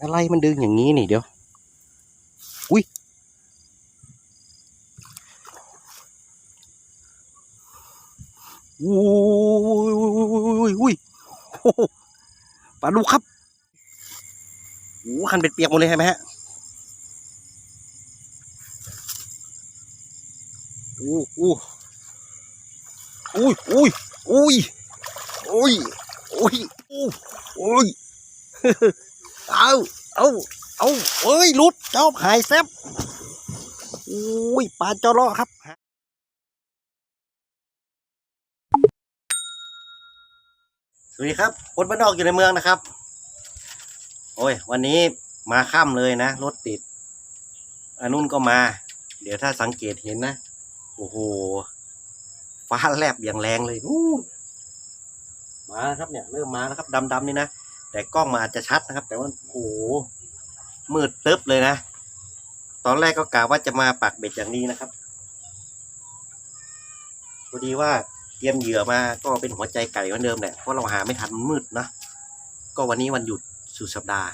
อะไรมันดึงอย่างนี้นี่เดี๋ยว อุ้ย อุ้ยอุ้ยโอ้โหปลาดุกครับโอ้คันเป็นเปียกหมดเลยใช่ไหมฮะอู้อู้อุ้ยอุ้ยอุ้ยอุ้ยอุ้ยอุ้ยอุ้ย เอาเอาเอาเอ้ยลุดเจ้าหายแฟบอุ้ยปลาจอรอครับสวัสดีครับคนบ้านนอกอยู่ในเมืองนะครับ โอ้ย วันนี้มาค่ำเลยนะรถติดอันนุ่นก็มา เดี๋ยวถ้าสังเกตเห็นนะ โอ้โหฟ้าแลบอย่างแรงเลยมาครับเนี่ย เริ่มมาแล้วครับดำๆนี่นะ แต่กล้องมาอาจจะชัดนะครับ แต่ว่าโอ้โหมืดตึ๊บเลยนะ ตอนแรกก็กะว่าจะมาปักเบ็ดอย่างนี้นะครับพอดีว่าเตรียมเหยื่อมาก็เป็นหัวใจไก่เหมือนเดิมแหละเพราะเราหาไม่ทันมืดนะก็วันนี้วันหยุดสุดสัปดาห์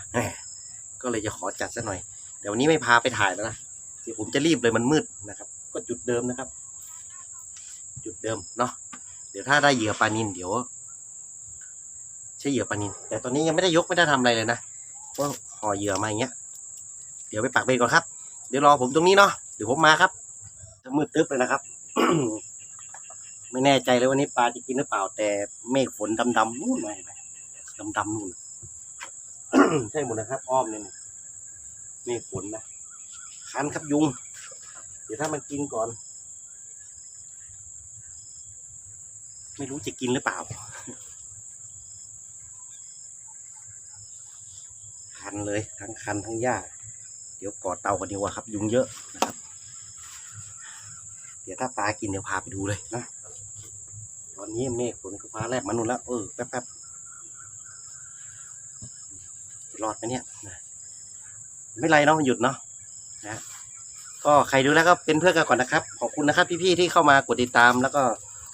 ก็เลยจะขอจัดซะหน่อย แต่วันนี้ไม่พาไปถ่ายแล้วนะเดี๋ยวผมจะรีบเลยมันมืดนะครับ ก็จุดเดิมนะครับ จุดเดิมเนาะเดี๋ยวถ้าได้เหยื่อปลานินเดี๋ยว ช่เหยื่อปลานินแต่ตอนนี้ยังไม่ได้ยกไม่ได้ทำอะไรเลยนะก็ห่อเหยื่อมาอย่างเงี้ย เดี๋ยวไปปักเบ็ดก่อนครับ เดี๋ยวรอผมตรงนี้เนาะเดี๋ยวผมมาครับจะมืดตึ๊บเลยนะครับ ไม่แน่ใจเลยวันนี้ปลาจะกินหรือเปล่า แต่เมฆฝนดำๆนู่นไหมดำๆนู่นใช่หมดนะครับ อ้อมเลยนะเมฆฝนนะคันครับยุง เดี๋ยวถ้ามันกินก่อน ไม่รู้จะกินหรือเปล่า คันเลยทั้งคันทั้งหญ้า เดี๋ยวกอดเตากันดีกว่าครับ ยุงเยอะนะครับ เดี๋ยวถ้าปลากินเดี๋ยวพาไปดูเลยนะ ตอนนี้เมฆฝนก็ฟ้าแลบมานู่นแล้วเออแป๊บๆจะรอดไหมเนี่ยไม่ไรเนาะหยุดเนาะนะก็ใครดูแล้วก็เป็นเพื่อนกันก่อนนะครับ ขอบคุณนะครับ พี่ๆที่เข้ามากดติดตาม แล้วก็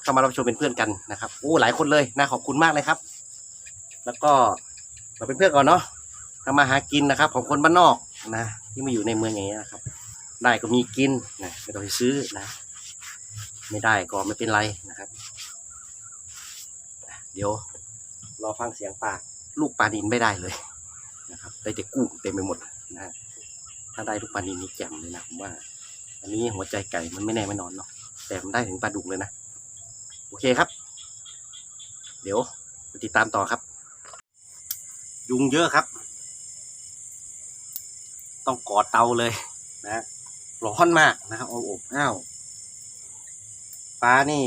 เข้ามารับชมเป็นเพื่อนกันนะครับโอ้หลายคนเลยนะขอบคุณมากเลยครับ แล้วก็มาเป็นเพื่อนก่อนเนาะ ทำมาหากินนะครับ ของคนบ้านนอกนะที่มาอยู่ในเมืองอย่างเงี้ยนะครับ ได้ก็มีกินนะไม่ต้องไปซื้อนะ ไม่ได้ก็ไม่เป็นไรนะครับ เดี๋ยวรอฟังเสียงปลาลูกปลานินไม่ได้เลยนะครับได้แต่กุ้งเต็มไปหมดนะถ้าได้ลูกปลานินนี่แจ่มเลยนะผมว่า อันนี้หัวใจไก่มันไม่แน่ไม่นอนเนาะแต่มันได้ถึงปลาดุกเลยนะโอเคครับ เดี๋ยวติดตามต่อครับ ยุงเยอะครับ ต้องกอดเตาเลยนะร้อนมากนะครับเอาอบอ้าวปลานี่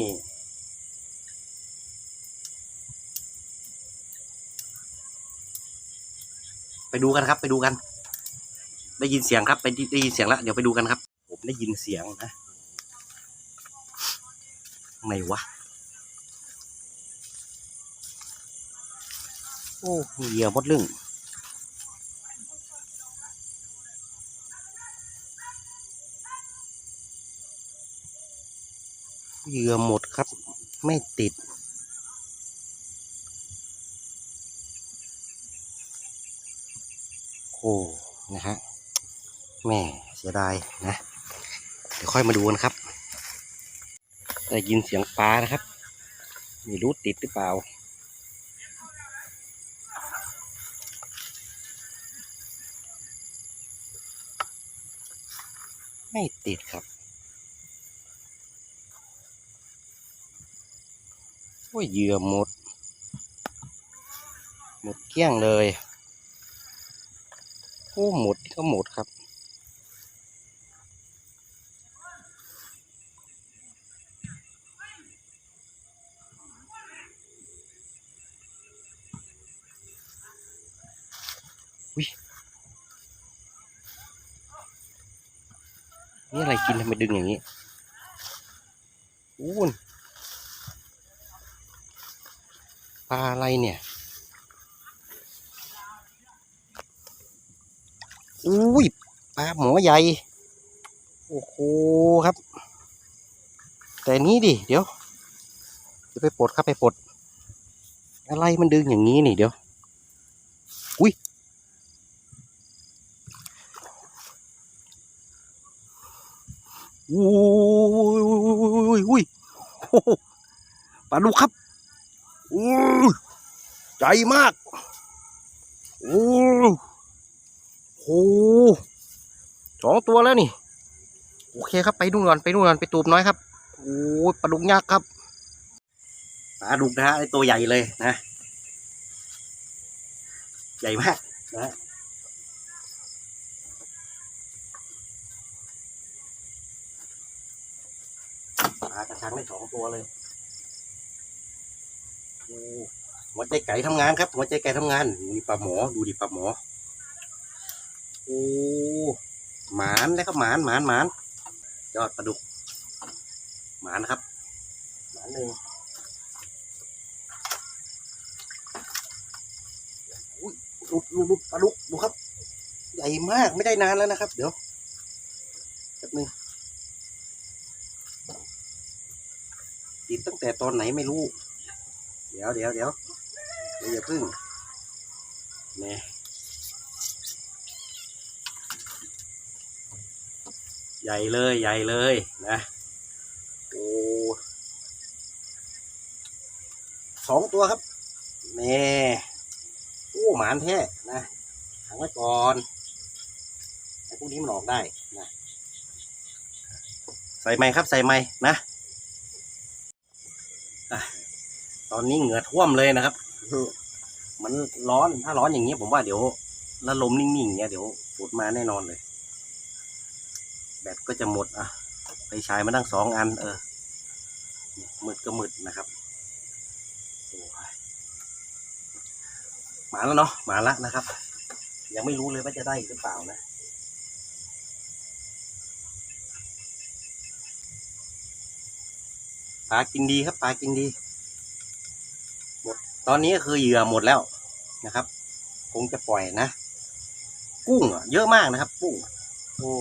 ไปดูกันครับ ไปดูกัน ได้ยินเสียงครับ ไปได้ยินเสียงแล้วเดี๋ยวไปดูกันครับ ผมได้ยินเสียงนะไหนวะโอ้เหยื่อหมดเรื่อง เหยื่อหมดครับ ไม่ติด โอ้นะฮะแม่เสียดายนะ เดี๋ยวค่อยมาดูกันครับ ได้ยินเสียงปลานะครับไม่รู้ติดหรือเปล่าไม่ติดครับ อ้ยเหยื่อหมด หมดเกลี้ยงเลยโอ้หมดก็หมดครับอุ้ยนี่อะไรกินทำไมดึงอย่างนี้อู้นาอะไรเนี่ย อุ้ย ปลาหมอใหญ่ โอ้โหครับ แต่นี้ดิ เดี๋ยวจะไปปลดครับไปปลด อะไรมันดึงอย่างนี้นี่เดี๋ยว อุ้ย อุ้ยอุ้ยอุ้ยอุ้ยปลาดุครับ ใหญ่มาก โอ้โหสองตัวแล้วนี่ โอเคครับไปนู่นก่อนไปนู่นก่อนไปตูบน้อยครับ โอ้ยปลาดุกยักษ์ครับปลาดุกนะฮะไอตัวใหญ่เลยนะ ใหญ่มากนะฮะปลากระชังได้สองตัวเลยโอ้ หัวใจไก่ทำงานครับหัวใจไก่ทำงานดูดิปลาหมอดูดิปลาหมอโอ้หมานแล้วก็หมานหมานหมานยอดปลาดุก หมานะครับ หมาหนึ่งอุ้ยลุดลุดปลาดุกดูครับ ใหญ่มากไม่ได้นานแล้วนะครับ เดี๋ยวแป๊บนึงติดตั้งแต่ตอนไหนไม่รู้ เดี๋ยวเดี๋ยวเดี๋ยว อย่าพึ่งแหม่ใหญ่เลยใหญ่เลยนะโอ้สองตัวครับแม่โอ้หมานแท้นะขังไว้ก่อนไอ้พวกนี้มันออกได้นะใส่ไม้ครับ ใส่ไม้นะอะตอนนี้เหงื่อท่วมเลยนะครับ มันร้อนถ้าร้อนอย่างนี้ผมว่าเดี๋ยวแล้วลมนิ่งๆอย่างเงี้ยเดี๋ยวฝนมาแน่นอนเลย แบตก็จะหมดอะไปใช้มาตั้งสองอัน เออมืดก็มืดนะครับโอ้ยมาแล้วเนาะมาละนะครับ ยังไม่รู้เลยว่าจะได้อีกหรือเปล่านะปลากินดีครับปลากินดี ตอนนี้คือเหยื่อหมดแล้วนะครับ คงจะปล่อยนะ กุ้งเยอะมากนะครับ กุ้งโอ้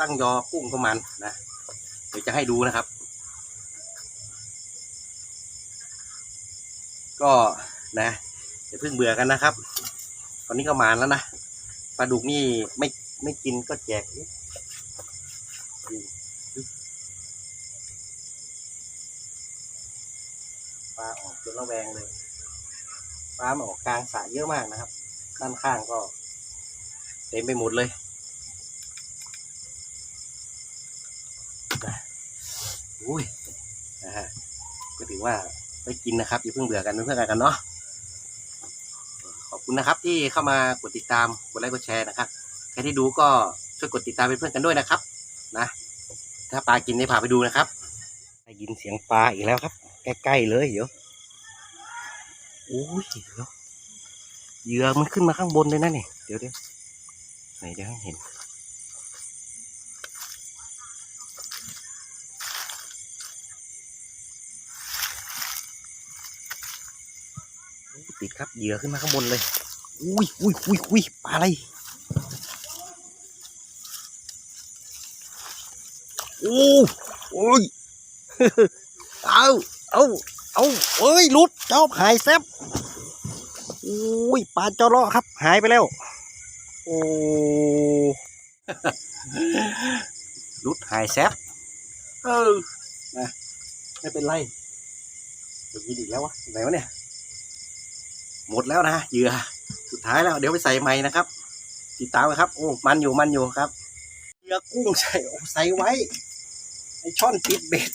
ตั้งยอกุ้งประมาณนะเดี๋ยวจะให้ดูนะครับ ก็นะอย่าเพิ่งเบื่อกันนะครับ ตอนนี้ก็มาแล้วนะปลาดุกนี่ไม่ไม่กินก็แจกปลาออก จนระแวงเลยปลามออกกลางสระเยอะมากนะครับ ด้านข้างก็ เต็มไปหมดเลยอุ้ยนะฮะก็ถือว่าได้กินนะครับอย่าเพิ่งเบื่อกันเป็นเพื่อนกันเนาะขอบคุณนะครับที่เข้ามากดติดตามกดไลค์กดแชร์นะครับใครที่ดูก็ช่วยกดติดตามเป็นเพื่อนกันด้วยนะครับ นะ ถ้าปลากินได้พาไปดูนะครับได้ยินเสียงปลาอีกแล้วครับ ใกล้ๆเลยเดี๋ยว อ้ยเดี๋ยวเหยื่อมันขึ้นมาข้างบนเลยนะเนี่ยเดี๋ยวเดี๋ยวไหนเดี๋ยวให้เห็น ติดครับเหยื่อขึ้นมาข้างบนเลย อุ้ยอุ้ยอุ้ยอุ้ยปลาอะไรโอ้โอ้ย เอาเอาเอาเอ้ยหลุด เจ้าหายแซบอุ้ยปลาเจ้าเลาะครับ หายไปแล้ว โอ้หลุดหายแซบเออนะไม่เป็นไรเดี๋ยวกินอีกแล้ววะไหนวะเนี่ย หมดแล้วนะเหยื่อสุดท้ายแล้ว เดี๋ยวไปใส่ใหม่นะครับ ติดตามกันครับ โอ้ มันอยู่มันอยู่ครับเหยื่อกุ้งใส่โอ้ใส่ไว้ไอช่อนติดเบ็ด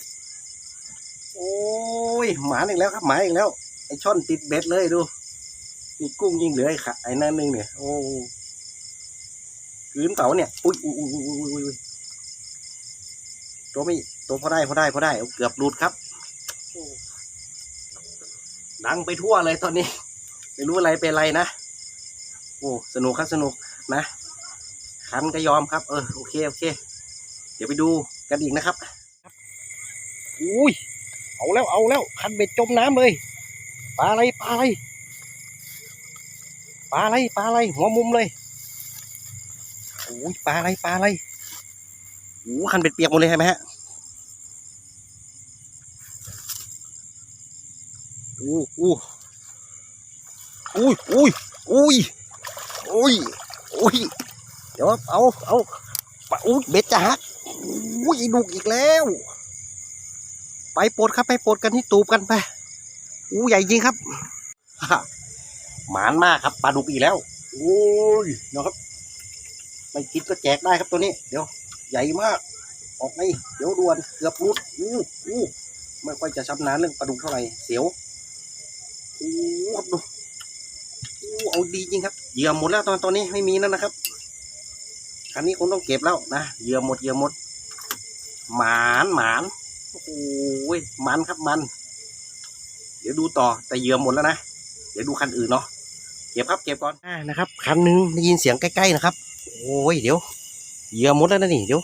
โอ้ยหมาอีกแล้วครับหมาอีกแล้ว ไอช่อนติดเบ็ดเลยดูนี่กุ้งยิ่งเหลือไอ้ขาไอ้นั่นนึงเนี่ยโอ้กืนเต่าเนี่ยอุ้ยอุ้ยอุ้ยอุ้ยตัวไม่ตัวพอได้พอได้พอได้เกือบหลุดครับดังไปทั่วเลยตอนนี้ ไม่รู้อะไรเป็นอะไรนะโอ้สนุกครับสนุกนะคันก็ยอมครับ เออโอเคโอเค เดี๋ยวไปดูกันอีกนะครับอุ้ยเอาแล้วเอาแล้วคันเบ็ดจมน้ำเลย ปลาอะไรปลาอะไรปลาอะไรปลาอะไรหัวมุมเลยโอ้ยปลาอะไรปลาอะไรโอ้คันเบ็ดเปียกหมดเลยใช่ไหมฮะอู้อู้อุ้ยอุ้ยอุ้ยอุ้ยอุ้ยเดี๋ยวเอาเอาปะอุ้ยเบ็ดจะหักอุ้ยดุกอีกแล้ว ไปปลดครับไปปลดกันที่ตูบกันไป อู้ใหญ่จริงครับ หมานมากครับปลาดุกอีกแล้ว โอ้ยนะครับไม่คิดก็แจกได้ครับตัวนี้ เดี๋ยว ใหญ่มาก ออกไงเดี๋ยวด่วนเกือบรุดอู้อู้ไม่ค่อยจะชำนาญเรื่องปลาดุกเท่าไหร่เสียวอู้ครับดูอู้เอาดีจริงครับเหยื่อหมดแล้วตอนตอนนี้ไม่มีแล้วนะครับคันนี้คงต้องเก็บแล้วนะเหยื่อหมดเหยื่อหมด หมานหมานโอ้โหมันครับมัน ดี๋ยวดูต่อแต่เหยื่อหมดแล้วนะ เดี๋ยวดูคันอื่นเนาะเก็บครับเก็บก่อนอ่านะครับคันหนึงได้ยินเสียงใกล้ๆนะครับ โอ้ยเดี๋ยวเหยื่อหมดแล้วนะนี่เดี๋ยว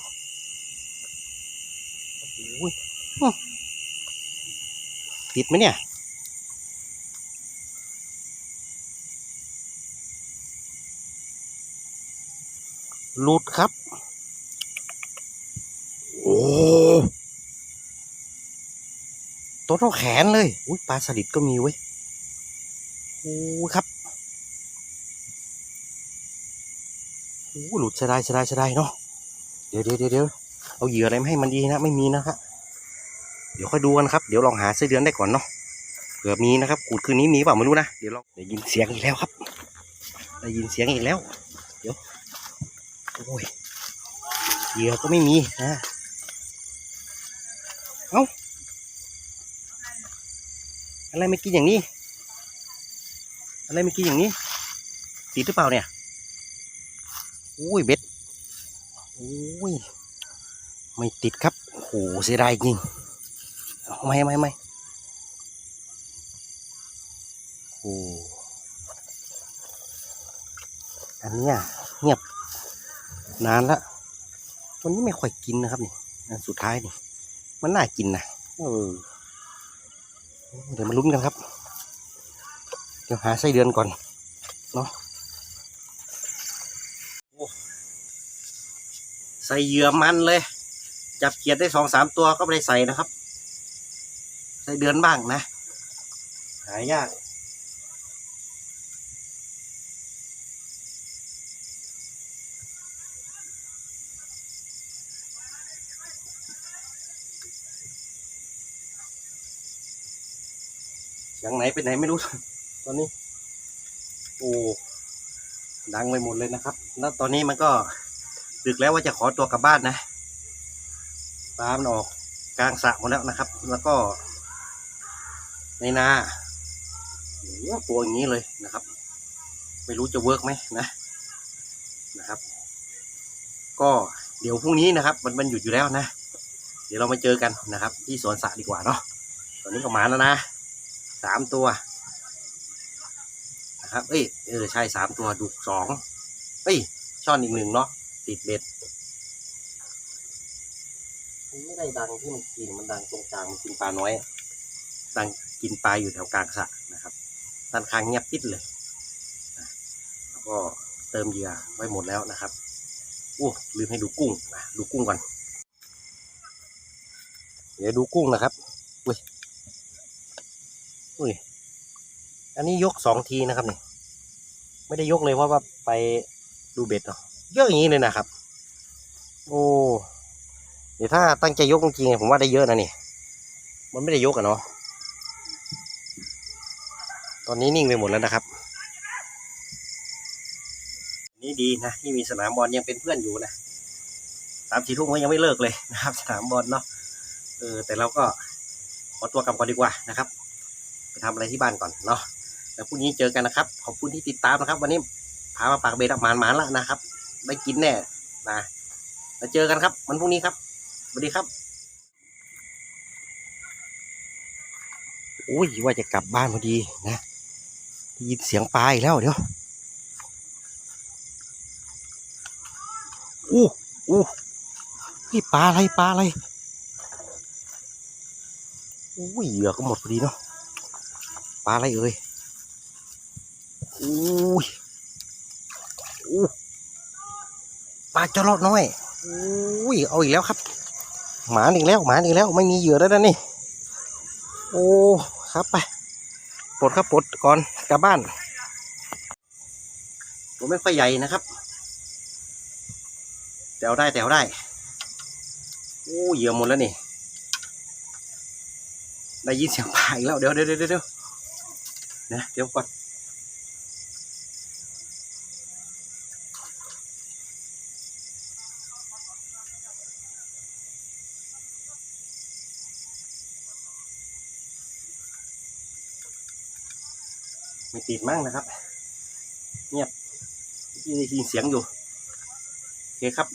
ติดไหมเนี่ยหลุดครับ โอ้ ตัวเท่าแขนเลยอุ้ยปลาสลิดก็มีเว้ยโอ้ครับโอ้หลุดเสียดายเสียดายเสียดายเนาะเดี๋ยวเดี๋ยวเดี๋ยวเอาเหยื่ออะไรมาให้มันดีนะ ไม่มีนะฮะเดี๋ยวค่อยดูกันครับเดี๋ยวลองหาไส้เดือนได้ก่อนเนาะเผื่อมีนะครับกูดคืนนี้มีเปล่าไม่รู้นะเดี๋ยวลองได้ยินเสียงอีกแล้วครับ ได้ยินเสียงอีกแล้ว เดี๋ยวโอ้ยเหยื่อก็ไม่มีนะเอ้า อะไรไม่กินอย่างนี้ อะไรไม่กินอย่างนี้ ติดหรือเปล่าเนี่ยโอ้ยเบ็ดโอ้ยไม่ติดครับโอ้โหเสียดายจริงไม่ไม่ไม่โอ้อันนี้เงียบนานละตัวนี้ไม่ค่อยกินนะครับนี่อันสุดท้ายนี่ มันน่ากินนะเออ เดี๋ยวมาลุ้นกันครับ เดี๋ยวหาไส้เดือนก่อนเนาะใส่เหยื่อมันเลย จับเกียดได้สองสามตัวก็ไม่ได้ใส่นะครับ ใส่เดือนบ้างนะ หายาก เสียงไหนเป็นไหนไม่รู้ ตอนนี้ โอ้ดังไปหมดเลยนะครับ แล้วตอนนี้มันก็ดึกแล้วว่าจะขอตัวกลับบ้านนะปลามันออกกลางสระหมดแล้วนะครับ แล้วก็ ในนาโอ้ตัวอย่างนี้เลยนะครับ ไม่รู้จะเวิร์กไหมนะนะครับ ก็เดี๋ยวพรุ่งนี้นะครับ มันมันหยุดอยู่แล้วนะ เดี๋ยวเรามาเจอกันนะครับ ที่สวนสระดีกว่าเนาะตอนนี้ก็มาแล้วนะ สามตัวนะครับ เอ้ยเออใช่สามตัวดุกสองเอ้ยช่อนอีกหนึ่งเนาะติดเบ็ดมันไม่ได้ดังที่มันกินมันดังตรงกลางมันกินปลาน้อย ดังกินปลาอยู่แถวกลางสระนะครับด้านข้างเงียบปิดเลยแล้วก็เติมเหยื่อไว้หมดแล้วนะครับโอ้ลืมให้ดูกุ้งนะดูกุ้งก่อน เดี๋ยวดูกุ้งนะครับอุ้ย อันนี้ยกสองทีนะครับนี่ไม่ได้ยกเลยเพราะว่าไปดูเบ็ดเนาะเยอะอย่างนี้เลยนะครับ โอ้เดี๋ยวถ้าตั้งใจยกจริงๆผมว่าได้เยอะนะนี่ มันไม่ได้ยกอะเนาะตอนนี้นิ่งไปหมดแล้วนะครับ นี่ดีนะที่มีสนามบอลยังเป็นเพื่อนอยู่นะสามสี่ทุ่มก็ยังไม่เลิกเลยนะครับ สนามบอลเนาะเออแต่เราก็ขอตัวกลับก่อนดีกว่านะครับ ไปทำอะไรที่บ้านก่อนเนาะแล้วพรุ่งนี้เจอกันนะครับ ขอบคุณที่ติดตามนะครับ วันนี้พามาปากเบดมานหมานๆละนะครับ ได้กินแน่นะแล้วเจอกันครับวันพรุ่งนี้ครับสวัสดีครับโอ้ยว่าจะกลับบ้านพอดีนะได้ยินเสียงปลาอีกแล้วเดี๋ยวอู้อู้นี่ปลาอะไรปลาอะไรอุ้ยเหยื่อก็หมดพอดีเนาะ ปลาอะไรเอ่ยอุ้ยอู้ปลาจระน้อยอุ้ยเอาอีกแล้วครับ หมาอีกแล้วหมาอีกแล้วไม่มีเหยื่อแล้วนะนี่ โอ้ครับไปปลดครับปลดก่อนกลับบ้านตัวไม่ค่อยใหญ่นะครับแแต่เอาได้แต่เอาได้โอ้เหยื่อหมดแล้วนี่ได้ยินเสียงปลาอีกแล้วเดี๋ยวเดี๋ยวเดี๋ยว นะเดี๋ยวก่อนไม่ติดมั่งนะครับ เงียบที่ได้ยินเสียงอยู่โอเคครับ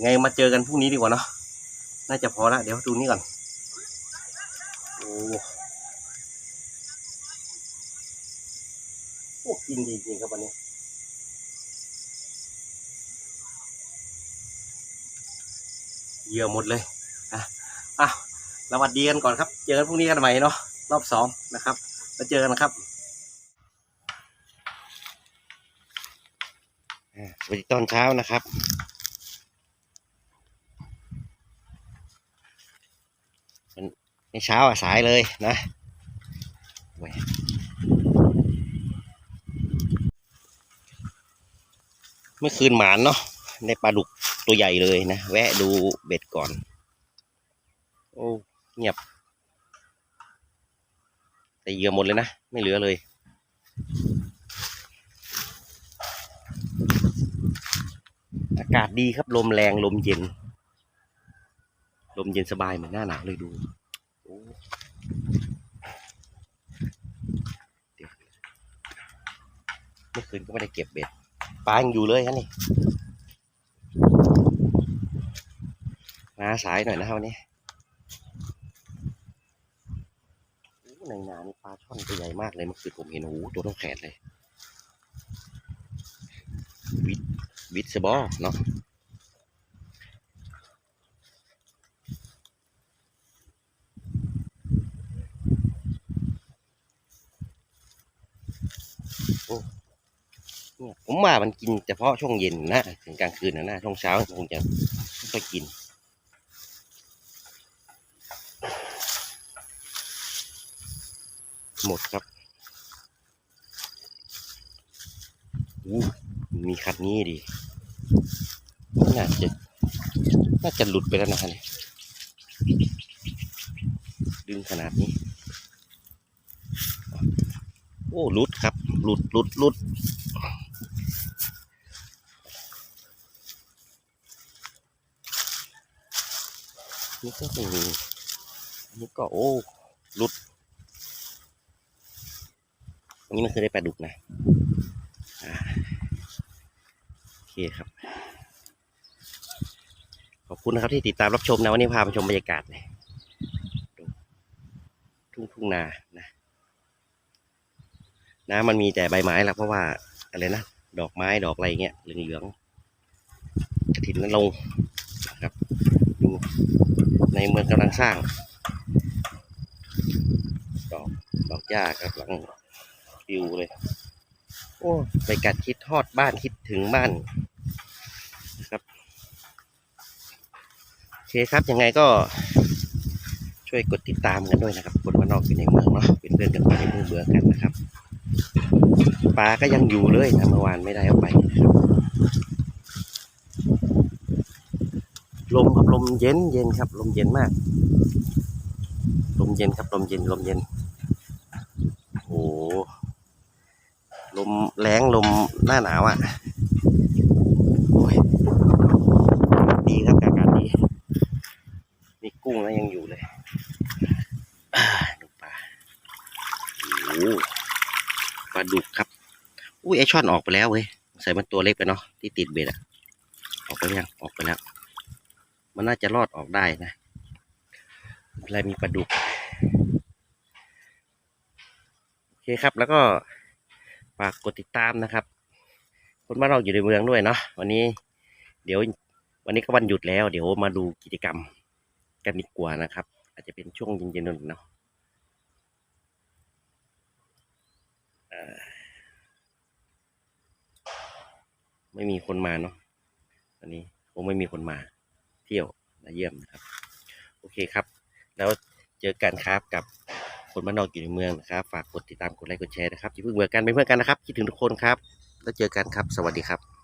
ไงมาเจอกันพรุ่งนี้ดีกว่าเนาะน่าจะพอละเดี๋ยวดูนี่ก่อนโอ้โอ้กิ นดีจริงครับวันนี้เหยื่อหมดเลยอะอะสวัสดีกันก่อนครับ เจอกันพรุ่งนี้กันใหม่เนาะรอบสองนะครับมาเจอกันนะครับอ่าสวัสดีตอนเช้านะครับมันในเช้าอะสายเลยนะโอ้ย เมื่อคืนหมานเนาะในปลาดุกตัวใหญ่เลยนะ แวะดูเบ็ดก่อน โอ้เงียบ แต่เหยื่อหมดเลยนะ ไม่เหลือเลยอากาศดีครับลมแรงลมเย็น ลมเย็นสบายเหมือนหน้าหนาวเลยดูเมื่อคืนก็ไม่ได้เก็บเบ็ด ปลายังอยู่เลยฮะนี่มาสายหน่อยนะครับวันนี้ในนานี่ปลาช่อนตัวใหญ่มากเลยเมื่อคืนผมเห็นโอ้โหตัวต้องแขนเลย วิทวิทสบอเนาะ ผมว่ามันกินเฉพาะช่วงเย็นนะถึงกลางคืนนะนะช่วงเช้าคงจะไม่ค่อยกินหมดครับอู้มีคัดนี้ดิน่าจะ น่าจะหลุดไปแล้วนะฮะเนี่ยดึงขนาดนี้ โอ้หลุดครับ หลุดหลุดหลุด นี่ก็ไม่มีอันนี้ก็โอ้หลุด อันนี้มันคือได้ปลาดุกนะโอเคครับ ขอบคุณนะครับที่ติดตามรับชมนะ วันนี้พาไปชมบรรยากาศเลยทุ่งทุ่งนานะน้ำมันมีแต่ใบไม้ละเพราะว่าอะไรนะ ดอกไม้ดอกอะไรเงี้ยเหลืองๆกระถินนั้นลงนะครับ ดูในเมืองกำลังสร้าง ดอกดอกหญ้ากำลังฟิวเลย โอ้ไปกัดคิดทอดบ้านคิดถึงบ้านนะครับโอเคครับยังไงก็ช่วยกดติดตามกันด้วยนะครับ คนมานนอกอยู่ในเมืองเนาะเป็นเพื่อนกันไปในเมืองเบือกันนะครับปลาก็ยังอยู่เลยนะเมื่อวานไม่ได้เอาไปนะครับ ลมครับลมเย็นเย็นครับ ลมเย็นมาก ลมเย็นครับ ลมเย็นลมเย็นโอ้โหลมแรงลมหน้าหนาวอะโอ้ยดีครับอากาศดีมีกุ้งแล้วยังอยู่เลยดูปลาโอ้ปลาดุกครับอุ้ยไอช่อนออกไปแล้วเว้ยใส่มันตัวเล็กไปเนาะที่ติดเบ็ดอะออกไปยังออกไปแล้ว มันน่าจะรอดออกได้นะอะไรมีปลาดุกโอเคครับ แล้วก็ฝากกดติดตามนะครับ คนบ้านเราอยู่ในเมืองด้วยเนาะวันนี้ เดี๋ยววันนี้ก็วันหยุดแล้ว เดี๋ยวมาดูกิจกรรมกันดีกว่านะครับ อาจจะเป็นช่วงเย็นๆหน่อยเนาะไม่มีคนมาเนาะวันนี้คงไม่มีคนมา เที่ยวมาเยี่ยมนะครับโอเคครับ แล้วเจอกันครับกับคนบ้านนอกอยู่ในเมืองนะครับ ฝากกดติดตามกดไลค์กดแชร์นะครับอย่าเพิ่งเบื่อกันเป็นเพื่อนกันนะครับคิดถึงทุกคนครับ แล้วเจอกันครับ สวัสดีครับ